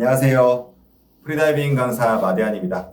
안녕하세요. 프리다이빙 강사 마대한입니다.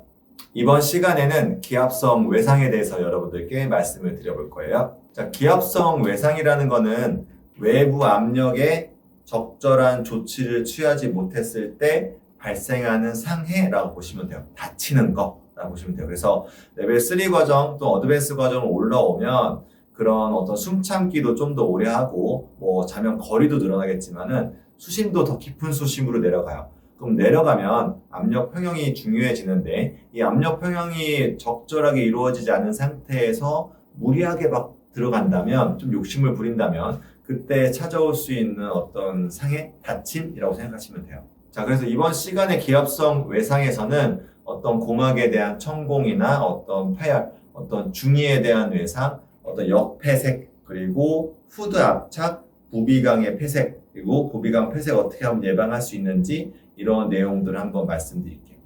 이번 시간에는 기압성 외상에 대해서 여러분들께 말씀을 드려볼 거예요. 자, 기압성 외상이라는 거는 외부 압력에 적절한 조치를 취하지 못했을 때 발생하는 상해라고 보시면 돼요. 다치는 거라고 보시면 돼요. 그래서 레벨 3 과정 또 어드밴스 과정을 올라오면 그런 어떤 숨 참기도 좀 더 오래 하고 뭐 자면 거리도 늘어나겠지만은 수심도 더 깊은 수심으로 내려가요. 그럼 내려가면 압력 평형이 중요해지는데 이 압력 평형이 적절하게 이루어지지 않은 상태에서 무리하게 막 들어간다면 좀 욕심을 부린다면 그때 찾아올 수 있는 어떤 상해, 다침이라고 생각하시면 돼요. 자, 그래서 이번 시간의 기압성 외상에서는 어떤 공학에 대한 천공이나 어떤 파열, 어떤 중의에 대한 외상, 어떤 역폐색, 그리고 후드 압착, 부비강의 폐색, 그리고 부비강 폐색 어떻게 하면 예방할 수 있는지 이런 내용들을 한번 말씀드릴게요.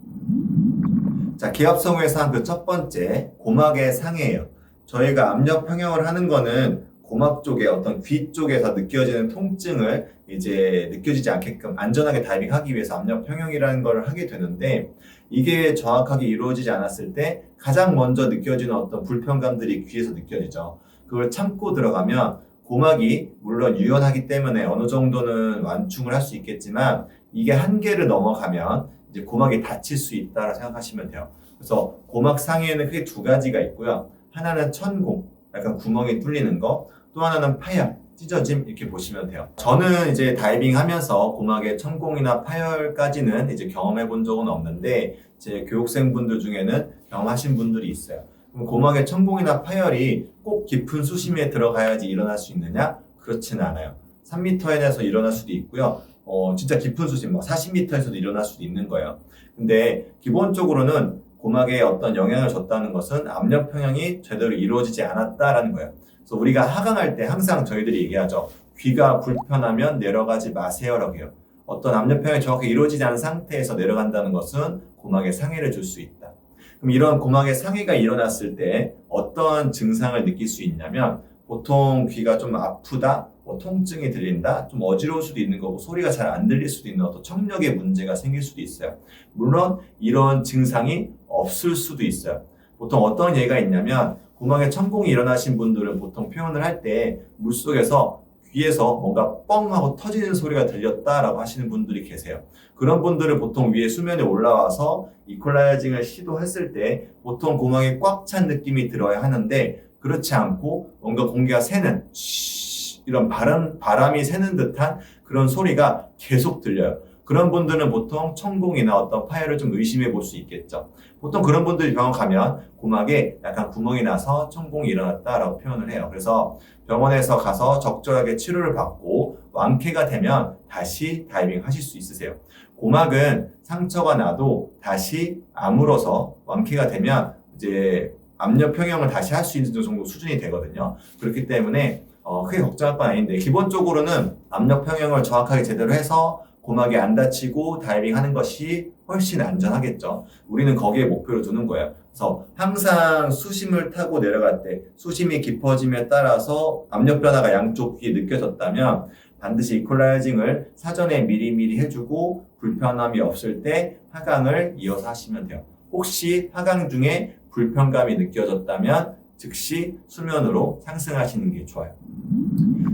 자, 기압성 외상 그첫 번째, 고막의 상해예요. 저희가 압력 평형을 하는 거는 고막 쪽에 어떤 귀 쪽에서 느껴지는 통증을 이제 느껴지지 않게끔 안전하게 다이빙하기 위해서 압력 평형이라는 걸 하게 되는데 이게 정확하게 이루어지지 않았을 때 가장 먼저 느껴지는 어떤 불편감들이 귀에서 느껴지죠. 그걸 참고 들어가면 고막이 물론 유연하기 때문에 어느 정도는 완충을 할 수 있겠지만 이게 한계를 넘어가면 이제 고막이 다칠 수 있다고 생각하시면 돼요. 그래서 고막 상해에는 크게 두 가지가 있고요. 하나는 천공, 약간 구멍이 뚫리는 거, 또 하나는 파열, 찢어짐 이렇게 보시면 돼요. 저는 이제 다이빙 하면서 고막의 천공이나 파열까지는 이제 경험해 본 적은 없는데 제 교육생분들 중에는 경험하신 분들이 있어요. 그럼 고막의 천공이나 파열이 꼭 깊은 수심에 들어가야지 일어날 수 있느냐? 그렇지는 않아요. 3m에서 일어날 수도 있고요. 어, 진짜 깊은 수심, 뭐 40m에서도 일어날 수도 있는 거예요. 근데 기본적으로는 고막에 어떤 영향을 줬다는 것은 압력 평형이 제대로 이루어지지 않았다라는 거예요. 그래서 우리가 하강할 때 항상 저희들이 얘기하죠. 귀가 불편하면 내려가지 마세요라고 해요. 어떤 압력 평형이 정확히 이루어지지 않은 상태에서 내려간다는 것은 고막에 상해를 줄 수 있다. 그럼 이런 고막에 상해가 일어났을 때 어떤 증상을 느낄 수 있냐면 보통 귀가 좀 아프다, 뭐 통증이 들린다, 좀 어지러울 수도 있는 거고 소리가 잘 안 들릴 수도 있는 어떤 청력의 문제가 생길 수도 있어요. 물론 이런 증상이 없을 수도 있어요. 보통 어떤 예가 있냐면 고막에 천공이 일어나신 분들은 보통 표현을 할 때 물속에서 귀에서 뭔가 뻥 하고 터지는 소리가 들렸다라고 하시는 분들이 계세요. 그런 분들은 보통 위에 수면에 올라와서 이퀄라이징을 시도했을 때 보통 고막이 꽉찬 느낌이 들어야 하는데 그렇지 않고 뭔가 공기가 새는 쉬 이런 바람, 바람이 새는 듯한 그런 소리가 계속 들려요. 그런 분들은 보통 천공이나 어떤 파열을 좀 의심해 볼 수 있겠죠. 보통 그런 분들이 병원 가면 고막에 약간 구멍이 나서 천공이 일어났다라고 표현을 해요. 그래서 병원에서 가서 적절하게 치료를 받고 완쾌가 되면 다시 다이빙 하실 수 있으세요. 고막은 상처가 나도 다시 아물어서 완쾌가 되면 이제 압력 평형을 다시 할 수 있는 정도 수준이 되거든요. 그렇기 때문에 어, 크게 걱정할 건 아닌데 기본적으로는 압력 평형을 정확하게 제대로 해서 고막이 안 다치고 다이빙 하는 것이 훨씬 안전하겠죠. 우리는 거기에 목표를 두는 거예요. 그래서 항상 수심을 타고 내려갈 때 수심이 깊어짐에 따라서 압력 변화가 양쪽 귀에 느껴졌다면 반드시 이퀄라이징을 사전에 미리미리 해주고 불편함이 없을 때 하강을 이어서 하시면 돼요. 혹시 하강 중에 불편감이 느껴졌다면 즉시 수면으로 상승하시는 게 좋아요.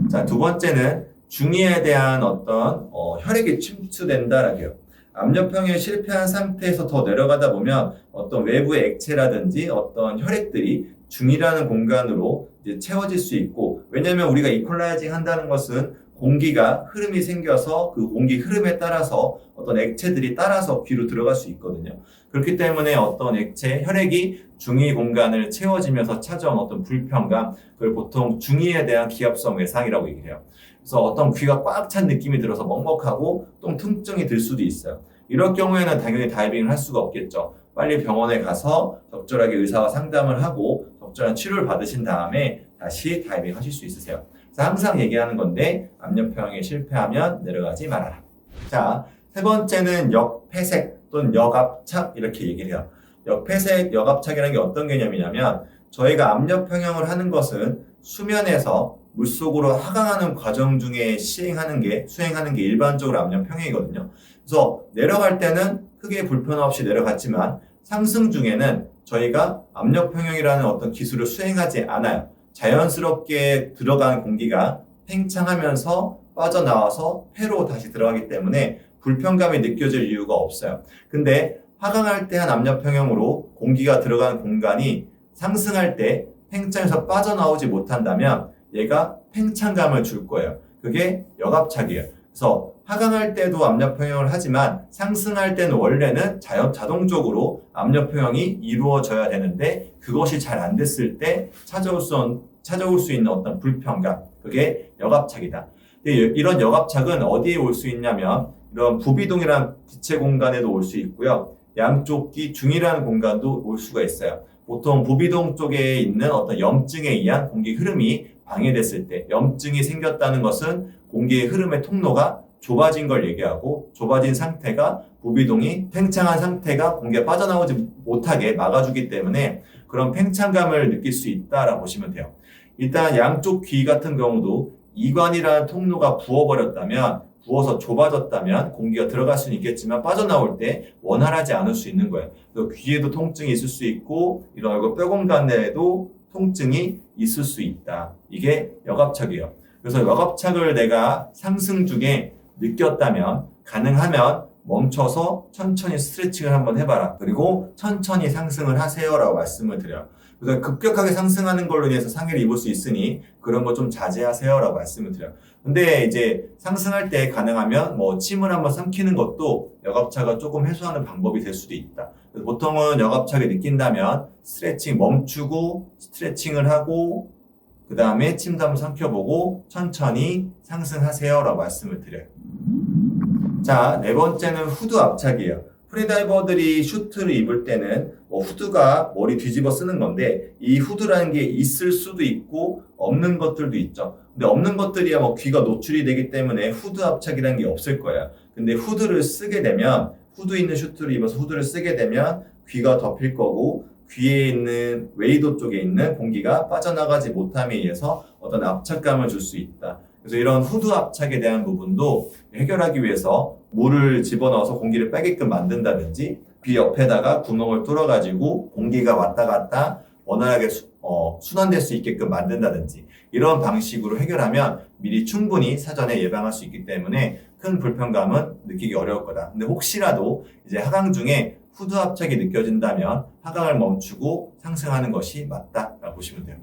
자, 두 번째는 중의에 대한 어떤 어, 혈액이 침투된다라고 해요. 압력평에 실패한 상태에서 더 내려가다 보면 어떤 외부의 액체라든지 어떤 혈액들이 중이라는 공간으로 채워질 수 있고 왜냐하면 우리가 이퀄라이징 한다는 것은 공기가 흐름이 생겨서 그 공기 흐름에 따라서 어떤 액체들이 따라서 귀로 들어갈 수 있거든요. 그렇기 때문에 어떤 액체, 혈액이 중위 공간을 채워지면서 찾아온 어떤 불편감, 그걸 보통 중위에 대한 기압성 외상이라고 얘기를 해요. 그래서 어떤 귀가 꽉 찬 느낌이 들어서 먹먹하고 또 통증이 들 수도 있어요. 이럴 경우에는 당연히 다이빙을 할 수가 없겠죠. 빨리 병원에 가서 적절하게 의사와 상담을 하고 적절한 치료를 받으신 다음에 다시 다이빙 하실 수 있으세요. 그래서 항상 얘기하는 건데 압력 평형에 실패하면 내려가지 말아라. 자, 세 번째는 역폐색 또는 역압착 이렇게 얘기를 해요. 역폐색, 역압착이라는 게 어떤 개념이냐면 저희가 압력 평형을 하는 것은 수면에서 물속으로 하강하는 과정 중에 시행하는 게 수행하는 게 일반적으로 압력 평형이거든요. 그래서 내려갈 때는 크게 불편 없이 내려갔지만 상승 중에는 저희가 압력 평형이라는 어떤 기술을 수행하지 않아요. 자연스럽게 들어간 공기가 팽창하면서 빠져나와서 폐로 다시 들어가기 때문에 불편감이 느껴질 이유가 없어요. 근데 하강할 때 한 압력 평형으로 공기가 들어가는 공간이 상승할 때 팽창해서 빠져나오지 못한다면 얘가 팽창감을 줄 거예요. 그게 역압착이에요. 그래서 하강할 때도 압력 평형을 하지만 상승할 때는 원래는 자연 자동적으로 압력 평형이 이루어져야 되는데 그것이 잘 안 됐을 때 찾아올 수, 찾아올 수 있는 어떤 불편감 그게 역압착이다. 이런 역압착은 어디에 올 수 있냐면 이런 부비동이라는 기체 공간에도 올 수 있고요. 양쪽 귀 중이라는 공간도 올 수가 있어요. 보통 부비동 쪽에 있는 어떤 염증에 의한 공기 흐름이 방해됐을 때 염증이 생겼다는 것은 공기의 흐름의 통로가 좁아진 걸 얘기하고 좁아진 상태가 부비동이 팽창한 상태가 공기가 빠져나오지 못하게 막아주기 때문에 그런 팽창감을 느낄 수 있다라고 보시면 돼요. 일단 양쪽 귀 같은 경우도 이관이라는 통로가 부어버렸다면 부어서 좁아졌다면 공기가 들어갈 수는 있겠지만 빠져나올 때 원활하지 않을 수 있는 거예요. 그래서 귀에도 통증이 있을 수 있고 이런 얼굴 뼈 공간에도 통증이 있을 수 있다. 이게 역압착이에요. 그래서 역압착을 내가 상승 중에 느꼈다면 가능하면 멈춰서 천천히 스트레칭을 한번 해봐라. 그리고 천천히 상승을 하세요라고 말씀을 드려요. 그래서 급격하게 상승하는 걸로 인해서 상해를 입을 수 있으니 그런 거 좀 자제하세요라고 말씀을 드려요. 근데 이제 상승할 때 가능하면 뭐 침을 한번 삼키는 것도 역압차가 조금 해소하는 방법이 될 수도 있다. 보통은 역압차게 느낀다면 스트레칭 멈추고 스트레칭을 하고 그 다음에 침도 한번 삼켜보고 천천히 상승하세요라고 말씀을 드려요. 자, 네 번째는 후드 압착이에요. 프리다이버들이 슈트를 입을 때는 뭐 후드가 머리 뒤집어 쓰는 건데 이 후드라는 게 있을 수도 있고 없는 것들도 있죠. 근데 없는 것들이야 뭐 귀가 노출이 되기 때문에 후드 압착이라는 게 없을 거야. 근데 후드를 쓰게 되면 후드 있는 슈트를 입어서 후드를 쓰게 되면 귀가 덮일 거고 귀에 있는 웨이도 쪽에 있는 공기가 빠져나가지 못함에 의해서 어떤 압착감을 줄 수 있다. 그래서 이런 후드 압착에 대한 부분도 해결하기 위해서 물을 집어넣어서 공기를 빼게끔 만든다든지 귀 옆에다가 구멍을 뚫어가지고 공기가 왔다 갔다 원활하게 수, 어, 순환될 수 있게끔 만든다든지 이런 방식으로 해결하면 미리 충분히 사전에 예방할 수 있기 때문에 큰 불편감은 느끼기 어려울 거다. 근데 혹시라도 이제 하강 중에 후드 압착이 느껴진다면 하강을 멈추고 상승하는 것이 맞다라고 보시면 돼요.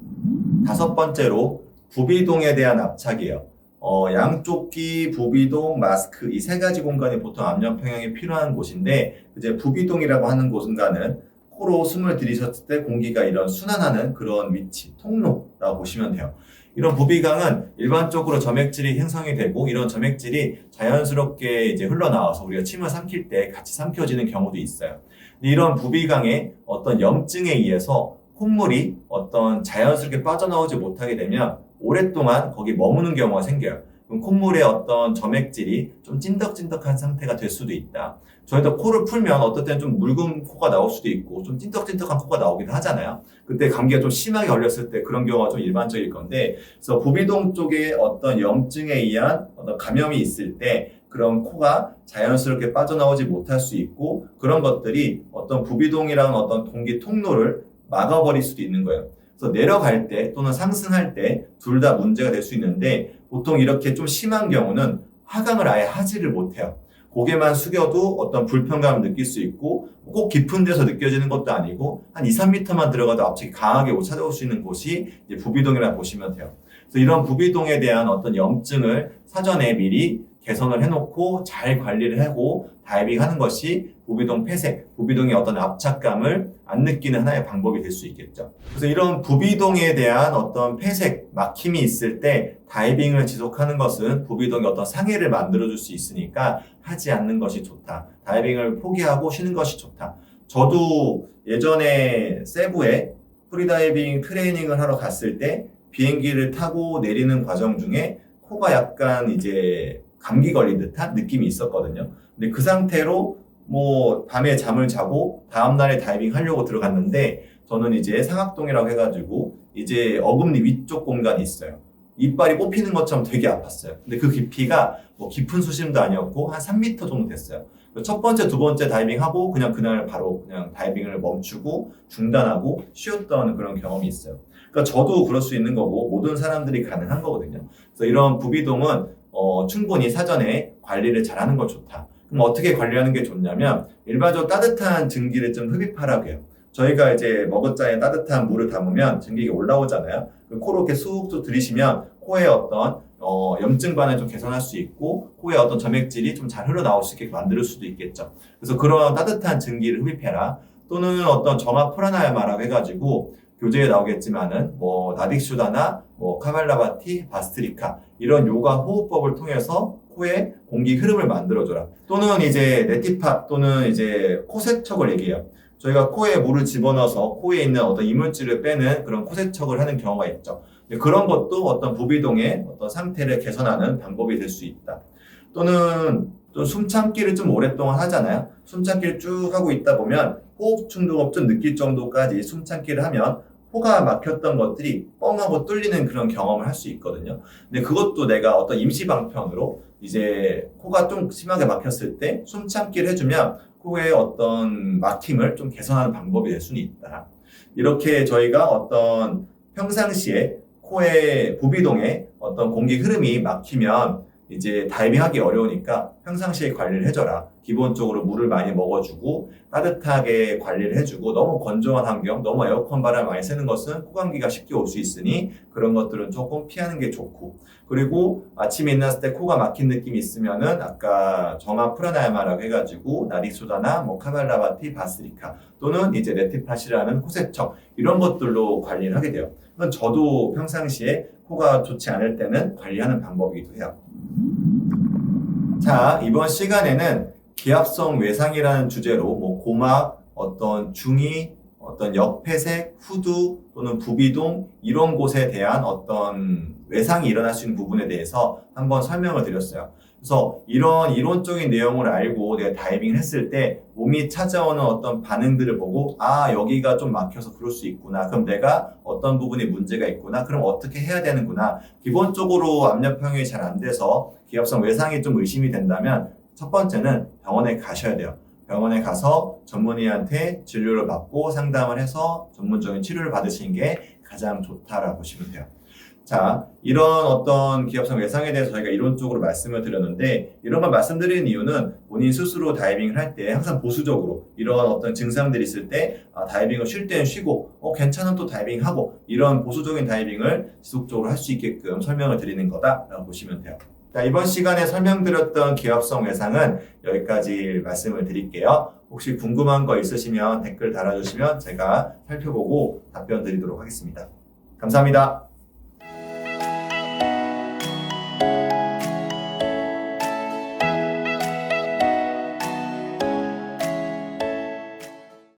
다섯 번째로 부비동에 대한 압착이에요. 어, 양쪽 귀, 부비동, 마스크 이 세 가지 공간이 보통 압력 평형이 필요한 곳인데 이제 부비동이라고 하는 곳은가는 코로 숨을 들이셨을 때 공기가 이런 순환하는 그런 위치, 통로라고 보시면 돼요. 이런 부비강은 일반적으로 점액질이 형성이 되고 이런 점액질이 자연스럽게 이제 흘러나와서 우리가 침을 삼킬 때 같이 삼켜지는 경우도 있어요. 이런 부비강의 어떤 염증에 의해서 콧물이 어떤 자연스럽게 빠져나오지 못하게 되면 오랫동안 거기 머무는 경우가 생겨요. 콧물의 어떤 점액질이 좀 찐덕찐덕한 상태가 될 수도 있다. 저희도 코를 풀면 어떨 때는 좀 묽은 코가 나올 수도 있고 좀 찐덕찐덕한 코가 나오기도 하잖아요. 그때 감기가 좀 심하게 걸렸을 때 그런 경우가 좀 일반적일 건데 그래서 부비동 쪽에 어떤 염증에 의한 어떤 감염이 있을 때 그런 코가 자연스럽게 빠져나오지 못할 수 있고 그런 것들이 어떤 부비동이라는 어떤 공기 통로를 막아버릴 수도 있는 거예요. 그래서 내려갈 때 또는 상승할 때 둘 다 문제가 될 수 있는데 보통 이렇게 좀 심한 경우는 하강을 아예 하지를 못해요. 고개만 숙여도 어떤 불편감을 느낄 수 있고 꼭 깊은 데서 느껴지는 것도 아니고 한 2, 3m만 들어가도 압착이 강하게 찾아올 수 있는 곳이 부비동이라 보시면 돼요. 그래서 이런 부비동에 대한 어떤 염증을 사전에 미리 개선을 해놓고 잘 관리를 하고 다이빙 하는 것이 부비동 폐색, 부비동의 어떤 압착감을 안 느끼는 하나의 방법이 될 수 있겠죠. 그래서 이런 부비동에 대한 어떤 폐색, 막힘이 있을 때 다이빙을 지속하는 것은 부비동의 어떤 상해를 만들어줄 수 있으니까 하지 않는 것이 좋다. 다이빙을 포기하고 쉬는 것이 좋다. 저도 예전에 세부에 프리다이빙 트레이닝을 하러 갔을 때 비행기를 타고 내리는 과정 중에 코가 약간 이제 감기 걸린 듯한 느낌이 있었거든요. 근데 그 상태로 뭐 밤에 잠을 자고 다음 날에 다이빙 하려고 들어갔는데 저는 이제 상악동이라고 해가지고 이제 어금니 위쪽 공간이 있어요. 이빨이 뽑히는 것처럼 되게 아팠어요. 근데 그 깊이가 뭐 깊은 수심도 아니었고 한 3m 정도 됐어요. 첫 번째, 두 번째 다이빙하고 그냥 그날 바로 그냥 다이빙을 멈추고 중단하고 쉬었던 그런 경험이 있어요. 그러니까 저도 그럴 수 있는 거고 모든 사람들이 가능한 거거든요. 그래서 이런 부비동은 어, 충분히 사전에 관리를 잘하는 건 좋다. 그럼 어떻게 관리하는 게 좋냐면 일반적으로 따뜻한 증기를 좀 흡입하라고 해요. 저희가 이제 머그잔에 따뜻한 물을 담으면 증기가 올라오잖아요. 그 코로 이렇게 쑥쑥 들이시면 코에 어떤 어, 염증 반응을 좀 개선할 수 있고 코에 어떤 점액질이 좀 잘 흘러나올 수 있게 만들 수도 있겠죠. 그래서 그런 따뜻한 증기를 흡입해라. 또는 어떤 정화 프라나야마라고 해가지고 교재에 나오겠지만은 뭐 나딕슈다나 뭐 카발라바티, 바스트리카 이런 요가 호흡법을 통해서 코에 공기 흐름을 만들어줘라. 또는 이제 네티팟 또는 이제 코세척을 얘기해요. 저희가 코에 물을 집어넣어서 코에 있는 어떤 이물질을 빼는 그런 코세척을 하는 경우가 있죠. 그런 것도 어떤 부비동의 어떤 상태를 개선하는 방법이 될 수 있다. 또는 또 숨참기를 좀 오랫동안 하잖아요. 숨참기를 쭉 하고 있다 보면 호흡 충동을 좀 느낄 정도까지 숨참기를 하면 코가 막혔던 것들이 뻥하고 뚫리는 그런 경험을 할 수 있거든요. 근데 그것도 내가 어떤 임시방편으로 이제 코가 좀 심하게 막혔을 때 숨참기를 해주면 코의 어떤 막힘을 좀 개선하는 방법이 될 수는 있다. 이렇게 저희가 어떤 평상시에 코의 부비동에 어떤 공기 흐름이 막히면 이제 다이빙하기 어려우니까 평상시에 관리를 해줘라. 기본적으로 물을 많이 먹어주고 따뜻하게 관리를 해주고 너무 건조한 환경, 너무 에어컨 바람 많이 쓰는 것은 코감기가 쉽게 올 수 있으니 그런 것들은 조금 피하는 게 좋고 그리고 아침에 일어났을 때 코가 막힌 느낌이 있으면은 아까 정화 프라나야마라고 해가지고 나리소다나 뭐 카발라바티, 바스리카 또는 이제 레티팟이라는 코세척 이런 것들로 관리를 하게 돼요. 저도 평상시에 코가 좋지 않을 때는 관리하는 방법이기도 해요. 자, 이번 시간에는 기압성 외상이라는 주제로 뭐 고막, 어떤 중위, 어떤 역폐색, 후두 또는 부비동 이런 곳에 대한 어떤 외상이 일어날 수 있는 부분에 대해서 한번 설명을 드렸어요. 그래서 이런 이론적인 내용을 알고 내가 다이빙을 했을 때 몸이 찾아오는 어떤 반응들을 보고 아 여기가 좀 막혀서 그럴 수 있구나 그럼 내가 어떤 부분에 문제가 있구나 그럼 어떻게 해야 되는구나 기본적으로 압력 평형이 잘 안 돼서 기압성 외상이 좀 의심이 된다면 첫 번째는 병원에 가셔야 돼요. 병원에 가서 전문의한테 진료를 받고 상담을 해서 전문적인 치료를 받으시는 게 가장 좋다라고 보시면 돼요. 자, 이런 어떤 기업성 외상에 대해서 저희가 이론적으로 말씀을 드렸는데, 이런 걸 말씀드리는 이유는 본인 스스로 다이빙을 할 때 항상 보수적으로 이런 어떤 증상들이 있을 때, 아, 다이빙을 쉴 때는 쉬고, 어, 괜찮은 또 다이빙 하고, 이런 보수적인 다이빙을 지속적으로 할 수 있게끔 설명을 드리는 거다라고 보시면 돼요. 자, 이번 시간에 설명드렸던 기업성 외상은 여기까지 말씀을 드릴게요. 혹시 궁금한 거 있으시면 댓글 달아주시면 제가 살펴보고 답변 드리도록 하겠습니다. 감사합니다.